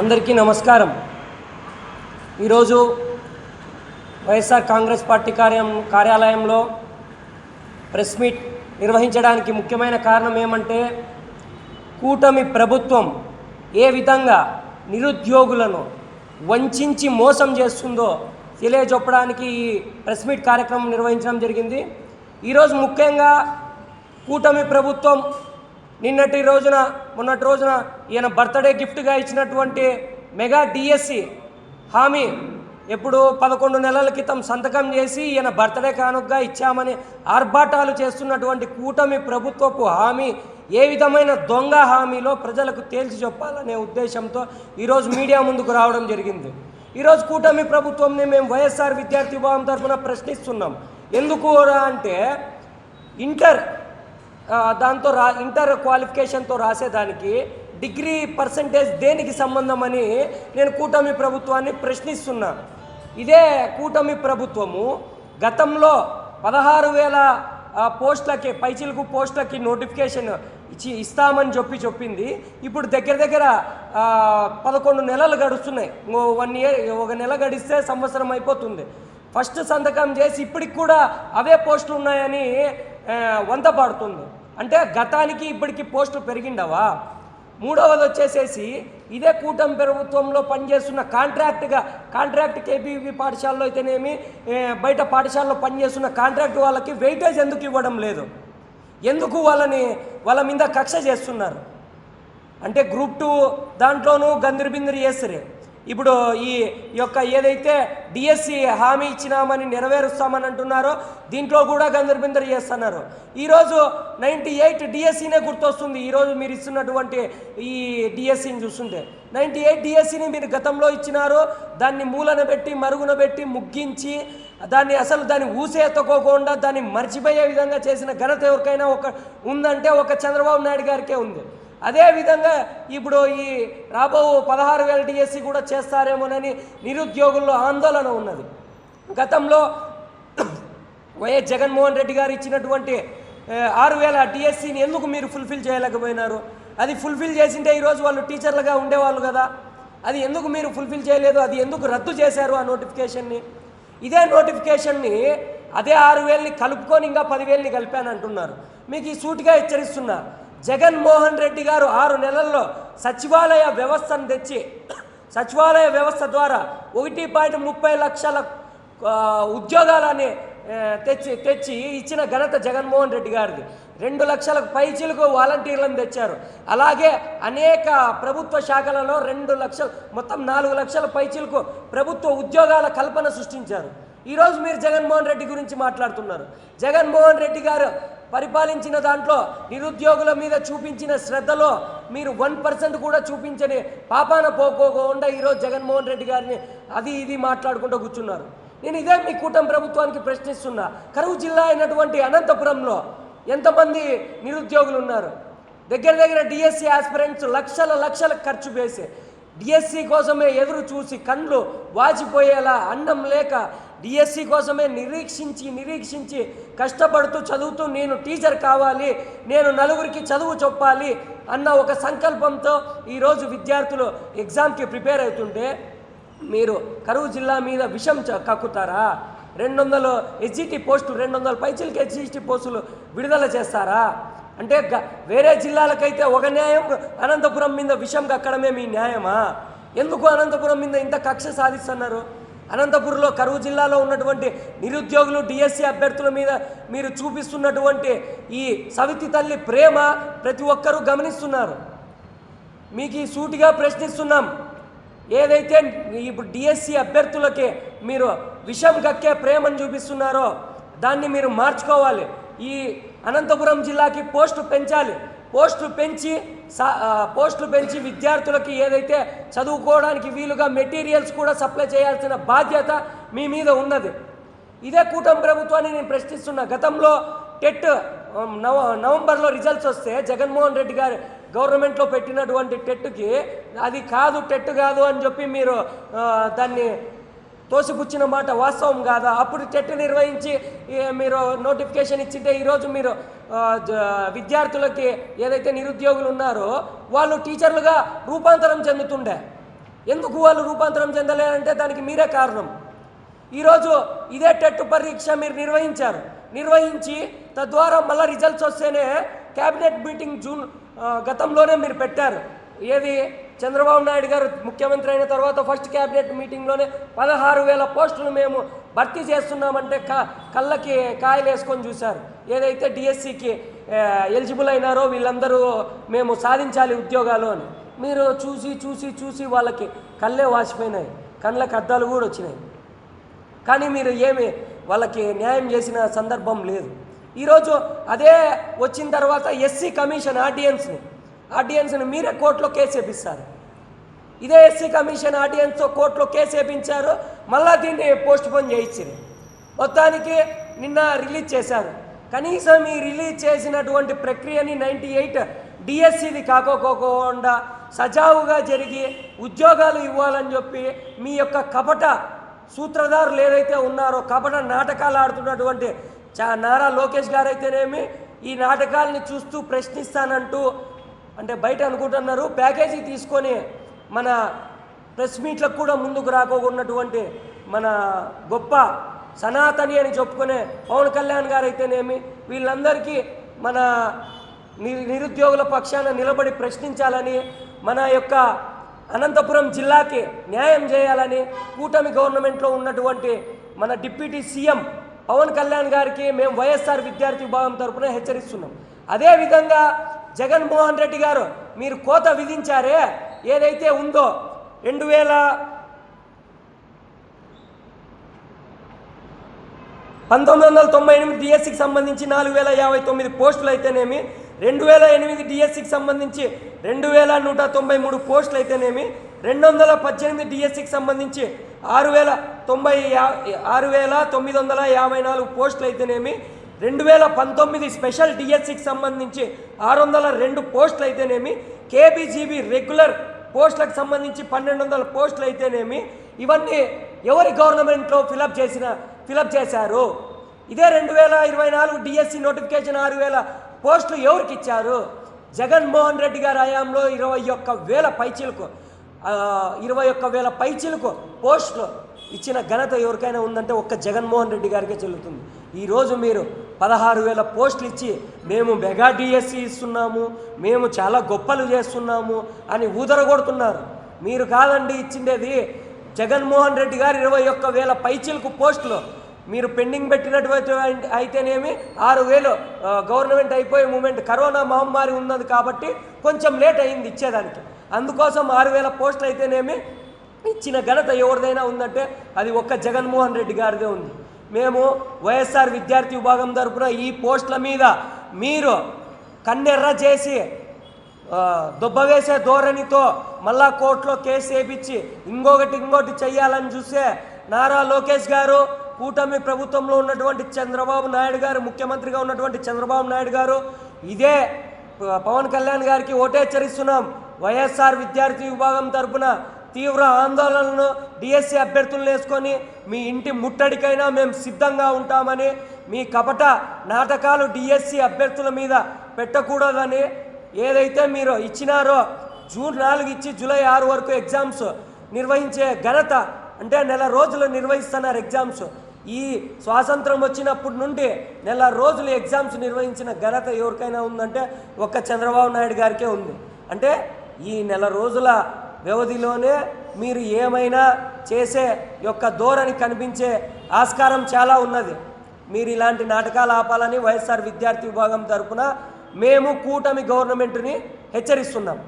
అందరికీ నమస్కారం. ఈరోజు వైఎస్ఆర్ కాంగ్రెస్ పార్టీ కార్యం కార్యాలయంలో ప్రెస్ మీట్ నిర్వహించడానికి ముఖ్యమైన కారణం ఏమంటే కూటమి ప్రభుత్వం ఏ విధంగా నిరుద్యోగులను వంచించి మోసం చేస్తుందో తెలియజెప్పడానికి ఈ ప్రెస్ మీట్ కార్యక్రమం నిర్వహించడం జరిగింది. ఈరోజు ముఖ్యంగా కూటమి ప్రభుత్వం నిన్నటి రోజున మొన్నటి రోజున ఈయన బర్త్డే గిఫ్ట్గా ఇచ్చినటువంటి మెగా డిఎస్సి హామీ ఎప్పుడు పదకొండు నెలల క్రితం సంతకం చేసి ఈయన బర్త్డే కానుకగా ఇచ్చామని ఆర్భాటాలు చేస్తున్నటువంటి కూటమి ప్రభుత్వపు హామీ ఏ విధమైన దొంగ హామీలో ప్రజలకు తేల్చి చెప్పాలనే ఉద్దేశంతో ఈరోజు మీడియా ముందుకు రావడం జరిగింది. ఈరోజు కూటమి ప్రభుత్వంని మేము వైఎస్ఆర్ విద్యార్థి విభాగం తరఫున ప్రశ్నిస్తున్నాం. ఎందుకు అంటే ఇంటర్ దాంతో రా ఇంటర్ క్వాలిఫికేషన్తో రాసేదానికి డిగ్రీ పర్సంటేజ్ దేనికి సంబంధం అని నేను కూటమి ప్రభుత్వాన్ని ప్రశ్నిస్తున్నా. ఇదే కూటమి ప్రభుత్వము గతంలో పదహారు వేల పోస్టులకి పైచిలకు పోస్టులకి నోటిఫికేషన్ ఇచ్చి ఇస్తామని చెప్పి చెప్పింది. ఇప్పుడు దగ్గర దగ్గర పదకొండు నెలలు గడుస్తున్నాయి. ఇంకో వన్ ఇయర్ ఒక నెల గడిస్తే సంవత్సరం అయిపోతుంది. ఫస్ట్ సంతకం చేసి ఇప్పటికి కూడా అవే పోస్టులు ఉన్నాయని వంత పాడుతుంది. అంటే గతానికి ఇప్పటికి పోస్టులు పెరిగిండవా? మూడవది వచ్చేసేసి ఇదే కూటమి ప్రభుత్వంలో పనిచేస్తున్న కాంట్రాక్ట్గా కాంట్రాక్ట్ కేపీవీ పాఠశాలలో అయితేనేమి బయట పాఠశాలలో పనిచేస్తున్న కాంట్రాక్ట్ వాళ్ళకి వెయిటేజ్ ఎందుకు ఇవ్వడం లేదు? ఎందుకు వాళ్ళని వాళ్ళ మీద కక్ష చేస్తున్నారు? అంటే గ్రూప్ టూ దాంట్లోనూ గందిరిబిందిరి చేస్తారు ఇప్పుడు ఈ యొక్క ఏదైతే డిఎస్సి హామీ ఇచ్చినామని నెరవేరుస్తామని అంటున్నారో దీంట్లో కూడా గందరబిందరు చేస్తున్నారు. ఈరోజు నైంటీ ఎయిట్ డిఎస్సీనే గుర్తొస్తుంది. ఈరోజు మీరు ఇస్తున్నటువంటి ఈ డిఎస్సిని చూస్తుంటే నైంటీ ఎయిట్ డిఎస్సిని మీరు గతంలో ఇచ్చినారు. దాన్ని మూలన పెట్టి మరుగున పెట్టి ముగ్గించి దాన్ని అసలు దాన్ని ఊసేతకోకుండా దాన్ని మర్చిపోయే విధంగా చేసిన ఘనత ఎవరికైనా ఒక ఉందంటే ఒక చంద్రబాబు నాయుడు గారికే ఉంది. అదేవిధంగా ఇప్పుడు ఈ రాబో పదహారు వేల డిఎస్సి కూడా చేస్తారేమోనని నిరుద్యోగుల్లో ఆందోళన ఉన్నది. గతంలో వైఎస్ జగన్మోహన్ రెడ్డి గారు ఇచ్చినటువంటి ఆరు వేల డిఎస్సిని ఎందుకు మీరు ఫుల్ఫిల్ చేయలేకపోయినారు? అది ఫుల్ఫిల్ చేసింటే ఈరోజు వాళ్ళు టీచర్లుగా ఉండేవాళ్ళు కదా. అది ఎందుకు మీరు ఫుల్ఫిల్ చేయలేదు? అది ఎందుకు రద్దు చేశారు ఆ నోటిఫికేషన్ని? ఇదే నోటిఫికేషన్ని అదే ఆరు వేలని కలుపుకొని ఇంకా పదివేలని కలిపాను అంటున్నారు మీకు ఈ సూటిగా హెచ్చరిస్తున్నా. జగన్మోహన్ రెడ్డి గారు ఆరు నెలల్లో సచివాలయ వ్యవస్థను తెచ్చి సచివాలయ వ్యవస్థ ద్వారా ఒకటి పాయింట్ ముప్పై లక్షల ఉద్యోగాలని తెచ్చి తెచ్చి ఇచ్చిన ఘనత జగన్మోహన్ రెడ్డి గారిది. రెండు లక్షలకు పైచీలకు వాలంటీర్లను తెచ్చారు. అలాగే అనేక ప్రభుత్వ శాఖలలో రెండు లక్షలు మొత్తం నాలుగు లక్షల పైచీలకు ప్రభుత్వ ఉద్యోగాల కల్పన సృష్టించారు. ఈరోజు మీరు జగన్మోహన్ రెడ్డి గురించి మాట్లాడుతున్నారు. జగన్మోహన్ రెడ్డి గారు పరిపాలించిన దాంట్లో నిరుద్యోగుల మీద చూపించిన శ్రద్ధలో మీరు వన్ పర్సెంట్ కూడా చూపించని పాపాన పోకోకుండా ఈరోజు జగన్మోహన్ రెడ్డి గారిని అది ఇది మాట్లాడుకుంటూ కూర్చున్నారు. నేను ఇదే మీ కూటమి ప్రభుత్వానికి ప్రశ్నిస్తున్నా. కరువు జిల్లా అయినటువంటి అనంతపురంలో ఎంతమంది నిరుద్యోగులు ఉన్నారు? దగ్గర దగ్గర డిఎస్సి ఆస్పిరెంట్స్ లక్షల లక్షల ఖర్చు వేసి డిఎస్సి కోసమే ఎదురు చూసి కండ్లు వాచిపోయేలా అన్నం లేక డిఎస్సి కోసమే నిరీక్షించి నిరీక్షించి కష్టపడుతూ చదువుతూ నేను టీచర్ కావాలి నేను నలుగురికి చదువు చెప్పాలి అన్న ఒక సంకల్పంతో ఈరోజు విద్యార్థులు ఎగ్జామ్కి ప్రిపేర్ అవుతుంటే మీరు కరువు జిల్లా మీద విషం చ- కక్కుతారా? రెండు వందలు హెచ్జిటి పోస్టు రెండు వందల పైచలకి హెచ్జిటి పోస్టులు విడుదల చేస్తారా? అంటే గ- వేరే జిల్లాలకైతే ఒక న్యాయం అనంతపురం మీద విషం కక్కడమే మీ న్యాయమా? ఎందుకు అనంతపురం మీద ఇంత కక్ష సాధిస్తున్నారు? అనంతపురంలో కరువు జిల్లాలో ఉన్నటువంటి నిరుద్యోగులు డిఎస్సి అభ్యర్థుల మీద మీరు చూపిస్తున్నటువంటి ఈ సవితి తల్లి ప్రేమ ప్రతి ఒక్కరూ గమనిస్తున్నారు. మీకు ఈ సూటిగా ప్రశ్నిస్తున్నాం. ఏదైతే ఇప్పుడు డిఎస్సి అభ్యర్థులకి మీరు విషం కక్కే ప్రేమను చూపిస్తున్నారో దాన్ని మీరు మార్చుకోవాలి. ఈ అనంతపురం జిల్లాకి పోస్టు పెంచాలి. పోస్టు పెంచి పోస్టులు పెంచి విద్యార్థులకి ఏదైతే చదువుకోవడానికి వీలుగా మెటీరియల్స్ కూడా సప్లై చేయాల్సిన బాధ్యత మీ మీద ఉన్నది. ఇదే కూటమి ప్రభుత్వాన్ని నేను ప్రశ్నిస్తున్నా. గతంలో టెట్ నవ నవంబర్లో రిజల్ట్స్ వస్తే జగన్మోహన్ రెడ్డి గారు గవర్నమెంట్లో పెట్టినటువంటి టెట్కి అది కాదు టెట్ కాదు అని చెప్పి మీరు దాన్ని తోసిపుచ్చిన మాట వాస్తవం కాదా? అప్పుడు టెట్ నిర్వహించి మీరు నోటిఫికేషన్ ఇచ్చింటే ఈరోజు మీరు విద్యార్థులకి ఏదైతే నిరుద్యోగులు ఉన్నారో వాళ్ళు టీచర్లుగా రూపాంతరం చెందుతుండే. ఎందుకు వాళ్ళు రూపాంతరం చెందలేరంటే దానికి మీరే కారణం. ఈరోజు ఇదే టెట్ పరీక్ష మీరు నిర్వహించారు. నిర్వహించి తద్వారా మళ్ళీ రిజల్ట్స్ వస్తేనే క్యాబినెట్ మీటింగ్ జూన్ గతంలోనే మీరు పెట్టారు. ఏది? చంద్రబాబు నాయుడు గారు ముఖ్యమంత్రి అయిన తర్వాత ఫస్ట్ క్యాబినెట్ మీటింగ్లోనే పదహారు వేల పోస్టులు మేము భర్తీ చేస్తున్నామంటే క కళ్ళకి కాయలు వేసుకొని చూశారు. ఏదైతే డిఎస్సికి ఎలిజిబుల్ అయినారో వీళ్ళందరూ మేము సాధించాలి ఉద్యోగాలు అని. మీరు చూసి చూసి చూసి వాళ్ళకి కళ్ళే వాసిపోయినాయి. కళ్ళకి అద్దాలు కూడా వచ్చినాయి. కానీ మీరు ఏమి వాళ్ళకి న్యాయం చేసిన సందర్భం లేదు. ఈరోజు అదే వచ్చిన తర్వాత ఎస్సీ కమిషన్ ఆర్డియన్స్ని ఆర్డియన్స్ని మీరే కోర్టులో కేసు వేపిస్తారు. ఇదే ఎస్సీ కమిషన్ ఆడియన్స్ కోర్టులో కేసు వేపించారు. మళ్ళా దీన్ని పోస్ట్ పోన్ చేయించింది. మొత్తానికి నిన్న రిలీజ్ చేశారు. కనీసం ఈ రిలీజ్ చేసినటువంటి ప్రక్రియని నైంటీ ఎయిట్ డిఎస్సిది కాకోకోకుండా సజావుగా జరిగి ఉద్యోగాలు ఇవ్వాలని చెప్పి మీ యొక్క కపట సూత్రధారులు ఏదైతే ఉన్నారో కపట నాటకాలు ఆడుతున్నటువంటి చా నారా లోకేష్ గారైతేనేమి ఈ నాటకాలని చూస్తూ ప్రశ్నిస్తానంటూ అంటే బయట అనుకుంటున్నారు. ప్యాకేజీ తీసుకొని మన ప్రెస్ మీట్లకు కూడా ముందుకు రాకోకున్నటువంటి మన గొప్ప సనాతని అని చెప్పుకునే పవన్ కళ్యాణ్ గారు అయితేనేమి వీళ్ళందరికీ మన నిరుద్యోగుల పక్షాన నిలబడి ప్రశ్నించాలని మన యొక్క అనంతపురం జిల్లాకి న్యాయం చేయాలని కూటమి గవర్నమెంట్లో ఉన్నటువంటి మన డిప్యూటీ సీఎం పవన్ కళ్యాణ్ గారికి మేము వైఎస్ఆర్ విద్యార్థి విభాగం తరఫున హెచ్చరిస్తున్నాం. అదేవిధంగా జగన్మోహన్ రెడ్డి గారు మీరు కోత విధించారే ఏదైతే ఉందో రెండు వేల పంతొమ్మిది వందల తొంభై ఎనిమిది డిఎస్సికి సంబంధించి నాలుగు వేల యాభై తొమ్మిది పోస్టులు అయితేనేమి రెండు వేల ఎనిమిది డిఎస్సికి సంబంధించి రెండు వేల నూట తొంభై మూడు పోస్టులు అయితేనేమి రెండు వందల పద్దెనిమిది డిఎస్సికి సంబంధించి ఆరు వేల తొంభై యా ఆరు వేల తొమ్మిది వందల యాభై నాలుగు పోస్టులు అయితేనేమి రెండు వేల పంతొమ్మిది స్పెషల్ డిఎస్సికి సంబంధించి ఆరు వందల రెండు పోస్టులు అయితేనేమి కేబీజీబీ రెగ్యులర్ పోస్టులకు సంబంధించి పన్నెండు వందల పోస్టులు అయితేనేమి ఇవన్నీ ఎవరి గవర్నమెంట్లో ఫిలప్ చేసిన ఫిలప్ చేశారు? ఇదే రెండు వేల ఇరవై నాలుగు డిఎస్సి నోటిఫికేషన్ ఆరు వేల పోస్టులు ఎవరికి ఇచ్చారు? జగన్మోహన్ రెడ్డి గారి హయాంలో ఇరవై ఒక్క వేల పైచీలకు ఇరవై ఒక్క వేల పైచీలకు పోస్టులు ఇచ్చిన ఘనత ఎవరికైనా ఉందంటే ఒక్క జగన్మోహన్ రెడ్డి గారికే చెల్లుతుంది. ఈరోజు మీరు పదహారు వేల పోస్టులు ఇచ్చి మేము మెగా డిఎస్సి ఇస్తున్నాము మేము చాలా గొప్పలు చేస్తున్నాము అని ఊదరగొడుతున్నారు. మీరు కాదండి ఇచ్చిండేది జగన్మోహన్ రెడ్డి గారు ఇరవై ఒక్క వేల పైచీలకు పోస్టులు. మీరు పెండింగ్ పెట్టినటువంటి అయితేనేమి ఆరు వేలు గవర్నమెంట్ అయిపోయే మూమెంట్ కరోనా మహమ్మారి ఉన్నది కాబట్టి కొంచెం లేట్ అయింది ఇచ్చేదానికి. అందుకోసం ఆరు వేల పోస్టులు అయితేనేమి ఇచ్చిన ఘనత ఎవరిదైనా ఉందంటే అది ఒక్క జగన్మోహన్ రెడ్డి గారిదే ఉంది. మేము వైఎస్ఆర్ విద్యార్థి విభాగం తరపున ఈ పోస్టుల మీద మీరు కన్నెర్ర చేసి దుబ్బవేసే ధోరణితో మళ్ళా కోర్టులో కేసు వేపించి ఇంకొకటి ఇంకోటి చెయ్యాలని చూస్తే నారా లోకేష్ గారు కూటమి ప్రభుత్వంలో ఉన్నటువంటి చంద్రబాబు నాయుడు గారు ముఖ్యమంత్రిగా ఉన్నటువంటి చంద్రబాబు నాయుడు గారు ఇదే పవన్ కళ్యాణ్ గారికి ఓటే హెచ్చరిస్తున్నాం. వైఎస్ఆర్ విద్యార్థి విభాగం తరపున తీవ్ర ఆందోళనను డిఎస్సి అభ్యర్థులను వేసుకొని మీ ఇంటి ముట్టడికైనా మేము సిద్ధంగా ఉంటామని మీ కపట నాటకాలు డిఎస్సి అభ్యర్థుల మీద పెట్టకూడదని ఏదైతే మీరు ఇచ్చినారో జూన్ నాలుగు ఇచ్చి జూలై ఆరు వరకు ఎగ్జామ్స్ నిర్వహించే ఘనత అంటే నెల రోజులు నిర్వహిస్తున్నారు ఎగ్జామ్స్. ఈ స్వాతంత్రం వచ్చినప్పటి నుండి నెల రోజులు ఎగ్జామ్స్ నిర్వహించిన ఘనత ఎవరికైనా ఉందంటే ఒక్క చంద్రబాబు నాయుడు గారికే ఉంది. అంటే ఈ నెల రోజుల వ్యవధిలోనే మీరు ఏమైనా చేసే యొక్క ధోరణి కనిపించే ఆస్కారం చాలా ఉన్నది. మీరు ఇలాంటి నాటకాలు ఆపాలని వైఎస్ఆర్ విద్యార్థి విభాగం తరపున మేము కూటమి గవర్నమెంట్ని హెచ్చరిస్తున్నాం.